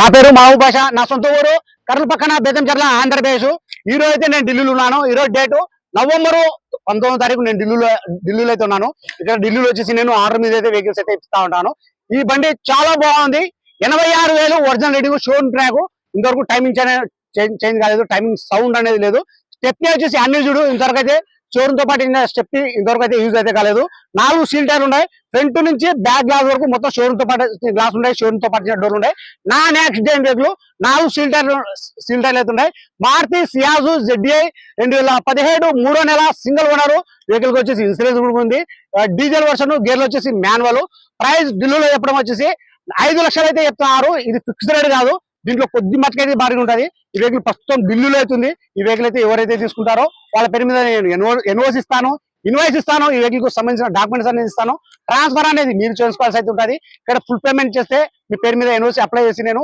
నా పేరు మాహూ భాష నా సొంత ఊరు కర్ల పక్కన బేతంచెర్ల ఆంధ్రప్రదేశ్. ఈ రోజు అయితే నేను ఢిల్లీలో ఉన్నాను. ఈ రోజు డేటు నవంబరు పంతొమ్మిది తారీఖు నేను ఢిల్లీలో ఢిల్లీలో అయితే ఉన్నాను. ఇక్కడ ఢిల్లీలో వచ్చేసి నేను ఆర్డర్ మీద అయితే వెహికల్స్ అయితే ఇస్తా ఉంటాను. ఈ బండి చాలా బాగుంది. ఎనభై ఆరు వేలు ఒరిజినల్ రెడీ షోరూమ్ ట్రాక్ ఇంతవరకు టైమింగ్ చేంజ్ కాలేదు. టైమింగ్ సౌండ్ అనేది లేదు. స్టెప్ని వచ్చేసి అన్ని చూడు ఇంతవరకు అయితే షోరూమ్తో పాటు స్టెప్ ఇంతవరకు అయితే యూజ్ అయితే కాలేదు. నాలుగు సీల్ టైర్లు ఉన్నాయి. ఫ్రంట్ నుంచి బ్యాక్ గ్లాస్ వరకు మొత్తం షోరూమ్తో పాటు గ్లాస్ ఉన్నాయి షోరూమ్తో పాటు డోర్ ఉన్నాయి. నాన్ యాక్సిడెంట్ వెహికల్ నాలుగు సీల్ టైర్ సీల్ టైర్లు అయితే ఉన్నాయి. మారుతి సియాజు జెడ్ఐ రెండు వేల పదిహేడు మూడో నెల సింగిల్ ఓనరు వెహికల్ వచ్చేసి ఇన్సూరెన్స్ కూడా ఉంది. డీజిల్ వర్షన్ గేర్లు వచ్చేసి మాన్యువల్ ప్రైస్ ఢిల్లీలో చెప్పడం వచ్చేసి ఐదు లక్షలు అయితే చెప్తున్నారు. ఇది ఫిక్స్డ్ రేట్ కాదు. దీంట్లో కొద్ది మట్టుకైతే భారీ ఉంటుంది. ఈ వెహికల్ ప్రస్తుతం బిల్లులు అవుతుంది ఈ వెహికల్ అయితే ఎవరైతే తీసుకుంటారో వాళ్ళ పేరు మీద నేను ఎన్ఓసి ఇస్తాను. ఇన్వాయిస్ ఇస్తాను. ఈ వెహికల్కు సంబంధించిన డాక్యుమెంట్స్ అనేది ఇస్తాను. ట్రాన్స్ఫర్ అనేది మీరు చేసుకోవాల్సి అయితే ఉంటుంది. ఇక్కడ ఫుల్ పేమెంట్ చేస్తే మీ పేరు మీద ఎన్ఓసి అప్లై చేసి నేను